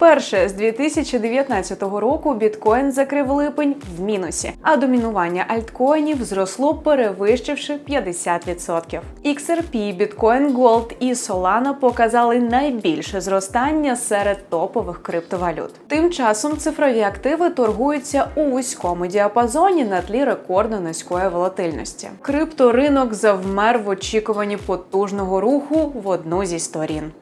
Вперше з 2019 року біткоін закрив липень в мінусі, а домінування альткоїнів зросло, перевищивши 50%. XRP, Bitcoin Gold і Solana показали найбільше зростання серед топових криптовалют. Тим часом цифрові активи торгуються у вузькому діапазоні на тлі рекордно низької волатильності. Крипторинок завмер в очікуванні потужного руху в одну зі сторін.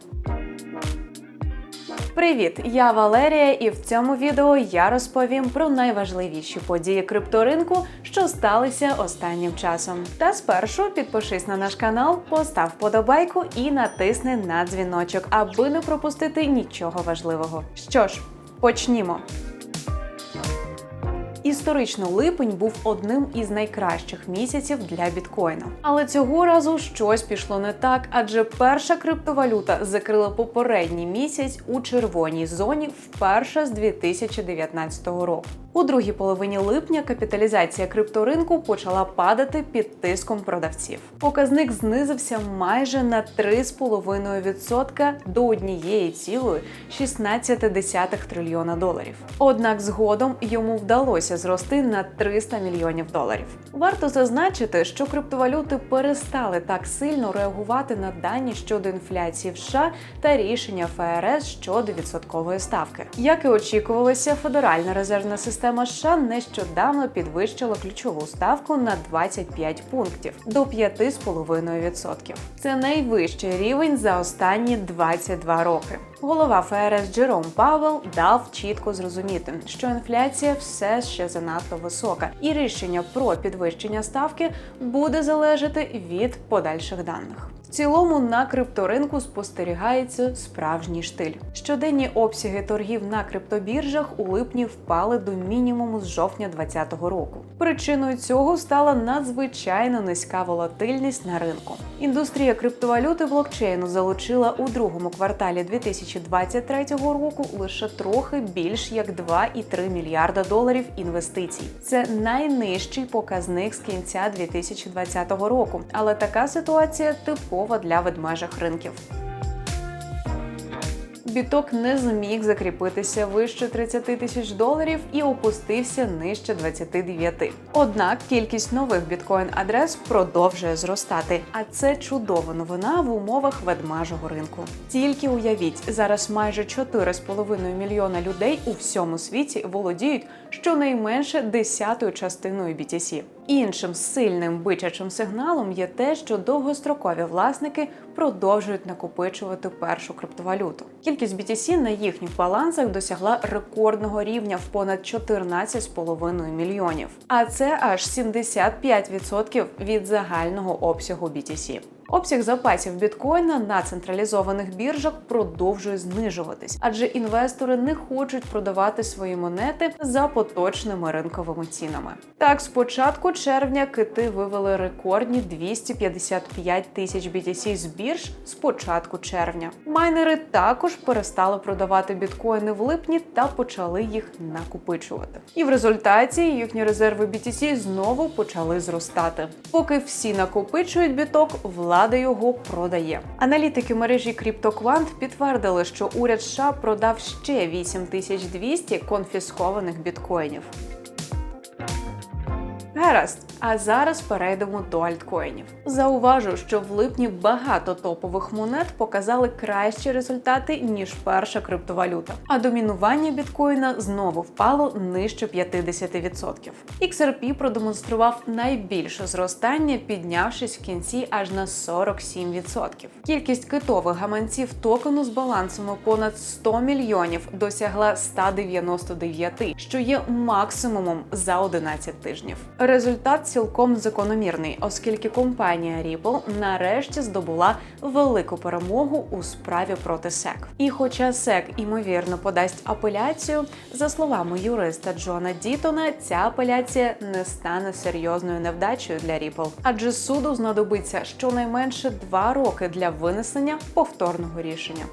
Привіт, я Валерія, і в цьому відео я розповім про найважливіші події крипторинку, що сталися останнім часом. Та спершу підпишись на наш канал, постав подобайку і натисни на дзвіночок, аби не пропустити нічого важливого. Що ж, почнімо. Історично липень був одним із найкращих місяців для біткоїна. Але цього разу щось пішло не так, адже перша криптовалюта закрила попередній місяць у червоній зоні вперше з 2019 року. У другій половині липня капіталізація крипторинку почала падати під тиском продавців. Показник знизився майже на 3,5% до 1,16 трильйона доларів. Однак згодом йому вдалося зрости на 300 мільйонів доларів. Варто зазначити, що криптовалюти перестали так сильно реагувати на дані щодо інфляції в США та рішення ФРС щодо відсоткової ставки. Як і очікувалося, Федеральна резервна система США нещодавно підвищила ключову ставку на 25 пунктів до 5,5%. Це найвищий рівень за останні 22 роки. Голова ФРС Джером Павел дав чітко зрозуміти, що інфляція все ще занадто висока, і рішення про підвищення ставки буде залежати від подальших даних. В цілому на крипторинку спостерігається справжній штиль. Щоденні обсяги торгів на криптобіржах у липні впали до мінімуму з жовтня 2020 року. Причиною цього стала надзвичайно низька волатильність на ринку. Індустрія криптовалюти блокчейну залучила у другому кварталі 2023 року лише трохи більш як 2,3 мільярда доларів інвестицій. Це найнижчий показник з кінця 2020 року, але така ситуація типова для ведмежих ринків. Біток не зміг закріпитися вище 30 тисяч доларів і опустився нижче 29. Однак кількість нових біткоін-адрес продовжує зростати. А це чудова новина в умовах ведмежого ринку. Тільки уявіть, зараз майже 4,5 мільйона людей у всьому світі володіють щонайменше десятою частиною BTC. Іншим сильним бичачим сигналом є те, що довгострокові власники продовжують накопичувати першу криптовалюту. Кількість BTC на їхніх балансах досягла рекордного рівня в понад 14,5 мільйонів, а це аж 75% від загального обсягу BTC. Обсяг запасів біткоїна на централізованих біржах продовжує знижуватись, адже інвестори не хочуть продавати свої монети за поточними ринковими цінами. Так, з початку червня кити вивели рекордні 255 тисяч BTC з бірж з початку червня. Майнери також перестали продавати біткоїни в липні та почали їх накопичувати. І в результаті їхні резерви BTC знову почали зростати. Поки всі накопичують біток, влада його продає. Аналітики мережі CryptoQuant підтвердили, що уряд США продав ще 8200 конфіскованих біткоїнів. Гаразд, а зараз перейдемо до альткоїнів. Зауважу, що в липні багато топових монет показали кращі результати ніж перша криптовалюта, а домінування біткоїна знову впало нижче 50%. XRP продемонстрував найбільше зростання, піднявшись в кінці аж на 47%. Кількість китових гаманців токену з балансами понад 100 мільйонів досягла 199, що є максимумом за 11 тижнів. Результат цілком закономірний, оскільки компанія Ripple нарешті здобула велику перемогу у справі проти SEC. І хоча SEC, ймовірно подасть апеляцію, за словами юриста Джона Дітона, ця апеляція не стане серйозною невдачею для Ripple, адже суду знадобиться щонайменше два роки для винесення повторного рішення.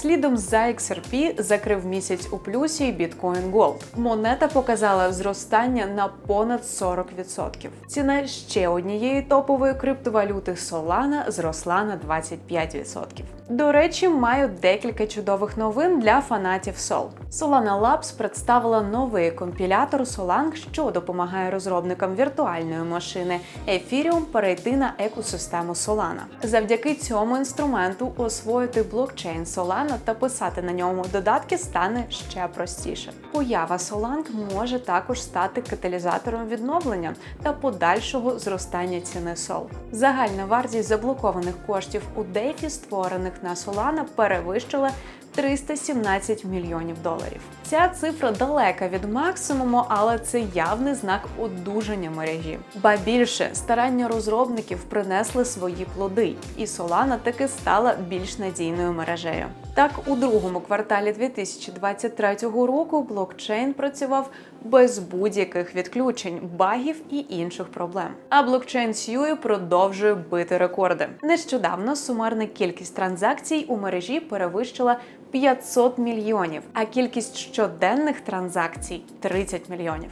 Слідом за XRP закрив місяць у плюсі і Bitcoin Gold. Монета показала зростання на понад 40%. Ціна ще однієї топової криптовалюти Solana зросла на 25%. До речі, маю декілька чудових новин для фанатів Sol. Solana Labs представила новий компілятор Solang, що допомагає розробникам віртуальної машини Ethereum перейти на екосистему Solana. Завдяки цьому інструменту освоїти блокчейн Solana та писати на ньому додатки стане ще простіше. Поява Solang може також стати каталізатором відновлення та подальшого зростання ціни Sol. Загальна вартість заблокованих коштів у DeFi, створених на Solana, перевищила 317 мільйонів доларів. Ця цифра далека від максимуму, але це явний знак одужання мережі. Ба більше старання розробників принесли свої плоди, і Solana таки стала більш надійною мережею. Так, у другому кварталі 2023 року блокчейн працював без будь-яких відключень, багів і інших проблем. А блокчейн Сьюї продовжує бити рекорди. Нещодавно сумарна кількість транзакцій у мережі перевищила 500 мільйонів, а кількість щоденних транзакцій 30 мільйонів.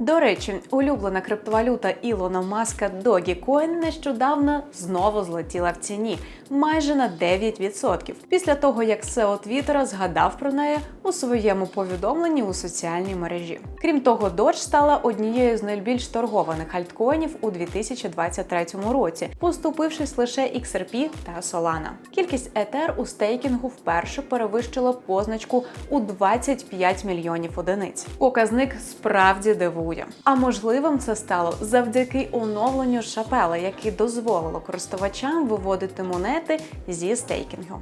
До речі, улюблена криптовалюта Ілона Маска Dogecoin нещодавно знову злетіла в ціні майже на 9%, після того як SEO Твіттера згадав про неї у своєму повідомленні у соціальній мережі. Крім того, Doge стала однією з найбільш торгованих альткоїнів у 2023 році, поступившись лише XRP та Solana. Кількість Ether у стейкінгу вперше перевищила позначку у 25 мільйонів одиниць. Показник справді дивує. А можливим це стало завдяки оновленню Шапела, яке дозволило користувачам виводити монети зі стейкінгу.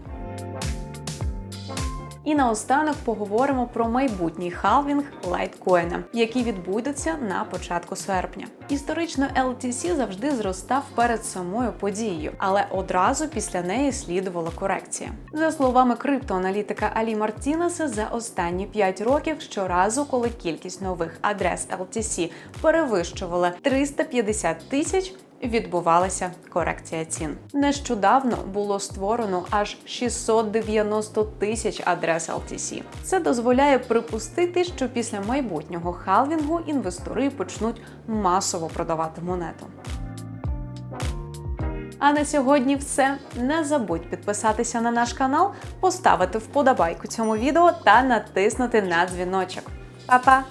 І наостанок поговоримо про майбутній халвінг лайткоїна, який відбудеться на початку серпня. Історично LTC завжди зростав перед самою подією, але одразу після неї слідувала корекція. За словами криптоаналітика Алі Мартінеса, за останні 5 років щоразу, коли кількість нових адрес LTC перевищувала 350 тисяч відбувалася корекція цін. Нещодавно було створено аж 690 тисяч адрес LTC. Це дозволяє припустити, що після майбутнього халвінгу інвестори почнуть масово продавати монету. А на сьогодні все. Не забудь підписатися на наш канал, поставити вподобайку цьому відео та натиснути на дзвіночок. Па-па!